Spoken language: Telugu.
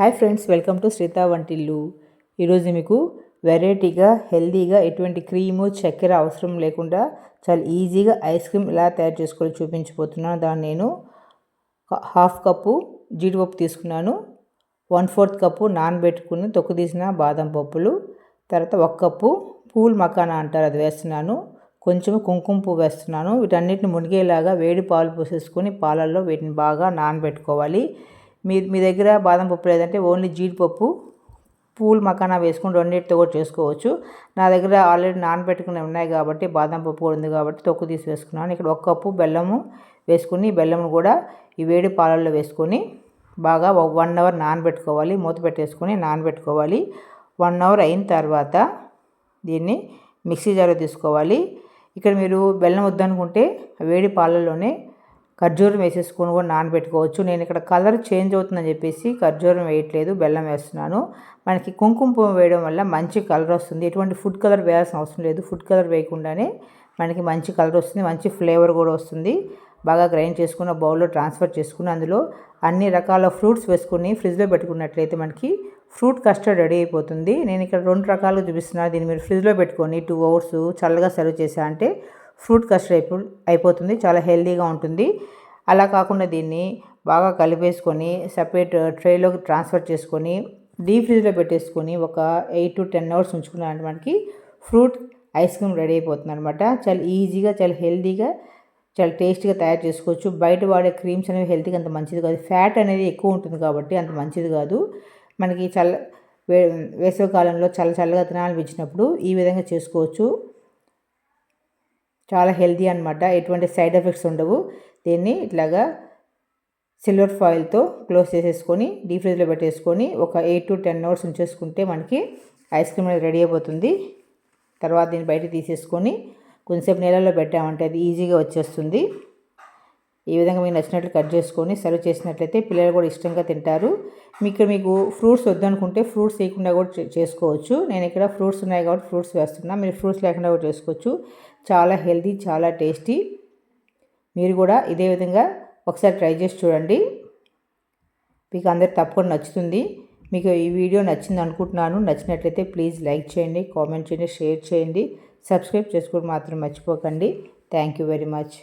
Hi friends welcome to Shritha Vantillu. ఈరోజు మీకు వెరైటీగా హెల్దీగా ఎటువంటి క్రీము చక్కెర అవసరం లేకుండా చాలా ఈజీగా ఐస్ క్రీమ్ ఎలా తయారు చేసుకోవాలో చూపించబోతున్నాను. దాన్ని నేను హాఫ్ కప్పు జీడిపప్పు తీసుకున్నాను వన్ ఫోర్త్ కప్పు నానబెట్టుకుని తొక్కు తీసిన బాదం పప్పులు తర్వాత ఒక కప్పు పూల్ మకానా అంటారు అది వేస్తున్నాను. కొంచెం కుంకుమ పువ్వు వేస్తున్నాను. వీటన్నిటిని మునిగేలాగా వేడి పాలు పోసేసుకొని పాలల్లో వీటిని బాగా నానబెట్టుకోవాలి. మీ మీ దగ్గర బాదం పప్పు లేదంటే ఓన్లీ జీడిపప్పు పూల్ మకానా వేసుకుని రెండింటితో కూడా చేసుకోవచ్చు. నా దగ్గర ఆల్రెడీ నానబెట్టుకుని ఉన్నాయి కాబట్టి బాదం పప్పు కూడా ఉంది కాబట్టి తొక్కు తీసి వేసుకున్నాను. ఇక్కడ ఒక కప్పు బెల్లము వేసుకుని బెల్లం కూడా ఈ వేడి పాలల్లో వేసుకొని బాగా వన్ అవర్ నానబెట్టుకోవాలి. మూత పెట్టేసుకొని నానబెట్టుకోవాలి. వన్ అవర్ అయిన తర్వాత దీన్ని మిక్సీ జార్లో తీసుకోవాలి. ఇక్కడ మీరు బెల్లం వద్దనుకుంటే వేడి పాలల్లోనే ఖర్జూరం వేసేసుకొని కూడా నానబెట్టుకోవచ్చు. నేను ఇక్కడ కలర్ చేంజ్ అవుతుందని చెప్పేసి ఖర్జూరం వేయట్లేదు బెల్లం వేస్తున్నాను. మనకి కుంకుమ పువ్వు వేయడం వల్ల మంచి కలర్ వస్తుంది. ఎటువంటి ఫుడ్ కలర్ వేయాల్సిన అవసరం లేదు. ఫుడ్ కలర్ వేయకుండానే మనకి మంచి కలర్ వస్తుంది మంచి ఫ్లేవర్ కూడా వస్తుంది. బాగా గ్రైండ్ చేసుకున్న బౌల్లో ట్రాన్స్ఫర్ చేసుకుని అందులో అన్ని రకాల ఫ్రూట్స్ వేసుకుని ఫ్రిడ్జ్లో పెట్టుకున్నట్లయితే మనకి ఫ్రూట్ కస్టర్డ్ రెడీ అయిపోతుంది. నేను ఇక్కడ రెండు రకాలుగా చూపిస్తున్నాను. దీన్ని మీరు ఫ్రిడ్జ్లో పెట్టుకొని టూ అవర్స్ చల్లగా సర్వ్ చేసా అంటే ఫ్రూట్ కస్టర్డ్ అయిపో అయిపోతుంది చాలా హెల్దీగా ఉంటుంది. అలా కాకుండా దీన్ని బాగా కలిపేసుకొని సపరేట్ ట్రేలోకి ట్రాన్స్ఫర్ చేసుకొని డీప్ ఫ్రిడ్జ్లో పెట్టేసుకొని ఒక ఎయిట్ టు టెన్ అవర్స్ ఉంచుకున్నారంటే మనకి ఫ్రూట్ ఐస్ క్రీమ్ రెడీ అయిపోతుంది అనమాట చాలా ఈజీగా చాలా హెల్దీగా చాలా టేస్టీగా తయారు చేసుకోవచ్చు. బయట వాడే క్రీమ్స్ అనేవి హెల్త్కి అంత మంచిది కాదు. ఫ్యాట్ అనేది ఎక్కువ ఉంటుంది కాబట్టి అంత మంచిది కాదు. మనకి చల్ల వేసవి కాలంలో చల్ల చల్లగా తినాలనిపించినప్పుడు ఈ విధంగా చేసుకోవచ్చు. చాలా హెల్దీ అనమాట ఎటువంటి సైడ్ ఎఫెక్ట్స్ ఉండవు. దీన్ని ఇట్లాగా సిల్వర్ ఫాయిల్తో క్లోజ్ చేసేసుకొని డీప్ ఫ్రిడ్జ్లో పెట్టేసుకొని ఒక ఎయిట్ టు టెన్ అవర్స్ ఉంచేసుకుంటే మనకి ఐస్ క్రీమ్ అనేది రెడీ అయిపోతుంది. తర్వాత దీన్ని బయట తీసేసుకొని కొంచెంసేపు నీళ్ళలో పెట్టామంటే అది ఈజీగా వచ్చేస్తుంది. ఈ విధంగా మీకు నచ్చినట్లు కట్ చేసుకొని సర్వ్ చేసినట్లయితే పిల్లలు కూడా ఇష్టంగా తింటారు. మీకు మీకు ఫ్రూట్స్ వద్దనుకుంటే ఫ్రూట్స్ వేయకుండా కూడా చేసుకోవచ్చు. నేను ఇక్కడ ఫ్రూట్స్ ఉన్నాయి కాబట్టి ఫ్రూట్స్ వేస్తున్నా. మీరు ఫ్రూట్స్ లేకుండా కూడా చేసుకోవచ్చు. చాలా హెల్తీ చాలా టేస్టీ. మీరు కూడా ఇదే విధంగా ఒకసారి ట్రై చేసి చూడండి. మీకు అందరు తప్పకుండా నచ్చుతుంది. మీకు ఈ వీడియో నచ్చింది అనుకుంటున్నాను. నచ్చినట్లయితే ప్లీజ్ లైక్ చేయండి కామెంట్ చేయండి షేర్ చేయండి. సబ్స్క్రైబ్ చేసుకోవడం మాత్రం మర్చిపోకండి. Thank you very much.